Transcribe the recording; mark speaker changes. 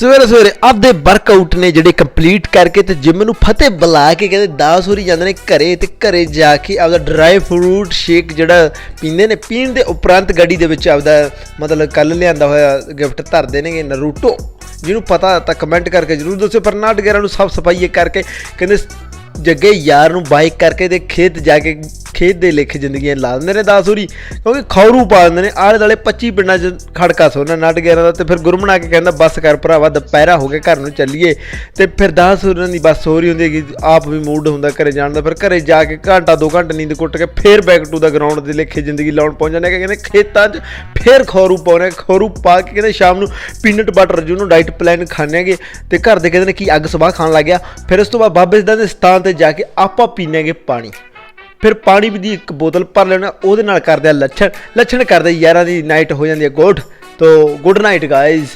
Speaker 1: ਸਵੇਰੇ ਸਵੇਰੇ ਆਪਦੇ ਵਰਕਆਊਟ ਨੇ ਜਿਹੜੇ ਕੰਪਲੀਟ ਕਰਕੇ ਤੇ ਜਿਮ ਨੂੰ ਫਤਿਹ ਬੁਲਾ ਕੇ ਕਹਿੰਦੇ 10 ਹੋਰੀ ਜਾਂਦੇ ਨੇ ਘਰੇ ਤੇ ਘਰੇ ਜਾ ਕੇ ਆਪਦਾ ਡਰਾਈ ਫਰੂਟ ਸ਼ੇਕ ਜਿਹੜਾ ਪੀਂਦੇ ਨੇ, ਪੀਣ ਦੇ ਉਪਰੰਤ ਗੱਡੀ ਦੇ ਵਿੱਚ ਆਪਦਾ ਮਤਲਬ ਕੱਲ ਲਿਆਂਦਾ ਹੋਇਆ ਗਿਫਟ ਧਰਦੇ ਨੇਗੇ ਨਰੂਟੋ ਜਿਹਨੂੰ ਪਤਾ ਤਾਂ ਕਮੈਂਟ ਕਰਕੇ ਜਰੂਰ ਦੱਸਿਓ, ਪਰ ਨਾਟਗੇਰਾਂ ਨੂੰ ਸਾਫ਼ ਸਫ਼ਾਈ ਕਰਕੇ ਕਹਿੰਦੇ ਜੱਗੇ ਯਾਰ ਨੂੰ ਬਾਈਕ ਕਰਕੇ ਤੇ ਖੇਤ ਜਾ ਕੇ ਖੇਤ ਦੇ ਲੇਖ ਜ਼ਿੰਦਗੀਆਂ ਲਾ ਦਿੰਦੇ ਨੇ ਦਾਸੂਰੀ ਕਿਉਂਕਿ ਖੌਰੂ ਪਾ ਦਿੰਦੇ ਨੇ, ਆਲੇ ਦਾਲੇ 25 ਪਿੰਡਾਂ 'ਚ ਖੜਕਾ ਸੋਨਾ ਨਟ ਗਿਆਰਾਂ ਦਾ, ਤੇ ਫਿਰ ਗੁਰਮਣਾ ਕੇ ਕਹਿੰਦਾ, ਬੱਸ ਕਰ ਭਰਾਵਾ, ਦੁਪਹਿਰਾ ਹੋ ਗਿਆ, ਘਰ ਨੂੰ ਚੱਲੀਏ। ਤੇ ਫਿਰ ਦਾਸੂਰਾਂ ਦੀ ਬੱਸ ਹੋ ਰਹੀ ਹੁੰਦੀ ਹੈਗੀ, ਆਪ ਵੀ ਮੂਡ ਹੁੰਦਾ ਘਰੇ ਜਾਣ ਦਾ, ਫਿਰ ਘਰੇ ਜਾ ਕੇ ਘੰਟਾ, ਦੋ ਘੰਟੇ ਨੀਂਦ ਕੁੱਟ ਕੇ ਫਿਰ ਬੈਕ ਟੂ ਦਾ ਗਰਾਊਂਡ ਦੇ ਲੇਖੇ ਜ਼ਿੰਦਗੀ ਲਾਉਣ ਪਹੁੰਚ ਜਾਂਦੇ ਕਹਿੰਦੇ ਖੇਤਾਂ 'ਚ ਫਿਰ ਖੌਰੂ ਪਾਉਣੇ ਖੌਰੂ ਪਾ ਕੇ ਕਹਿੰਦੇ ਸ਼ਾਮ ਨੂੰ ਪੀਨਟ ਬਟਰ ਜਿਹਨੂੰ ਡਾਈਟ ਪਲਾਨ ਖਾਣੇਗੇ ਤੇ ਘਰ ਦੇ ਕਹਿੰਦੇ ਨੇ ਕਿ ਅੱਗ ਸਵਾਹ ਖਾਣ ਲੱਗ ਗਿਆ। ਫਿਰ ਉਸ ਤੋਂ ਬਾਅਦ ਬਾਬੇ ਸਿੱਧਾਂ ਦੇ ਸਥਾਨ ਤੇ ਜਾ ਕੇ ਆਪਾਂ ਪੀਣੇਗੇ ਪਾਣੀ। ਫਿਰ ਪਾਣੀ ਦੀ ਇੱਕ ਬੋਤਲ ਭਰ ਲੈਣਾ, ਉਹਦੇ ਨਾਲ ਕਰਦੇ ਆ ਲੱਛਣ। ਲੱਛਣ ਕਰਦੇ ਯਾਰਾਂ ਦੀ ਨਾਈਟ ਹੋ ਜਾਂਦੀ ਹੈ। ਗੁੱਡ ਤੋ ਗੁੱਡ ਨਾਈਟ ਗਾਇਜ਼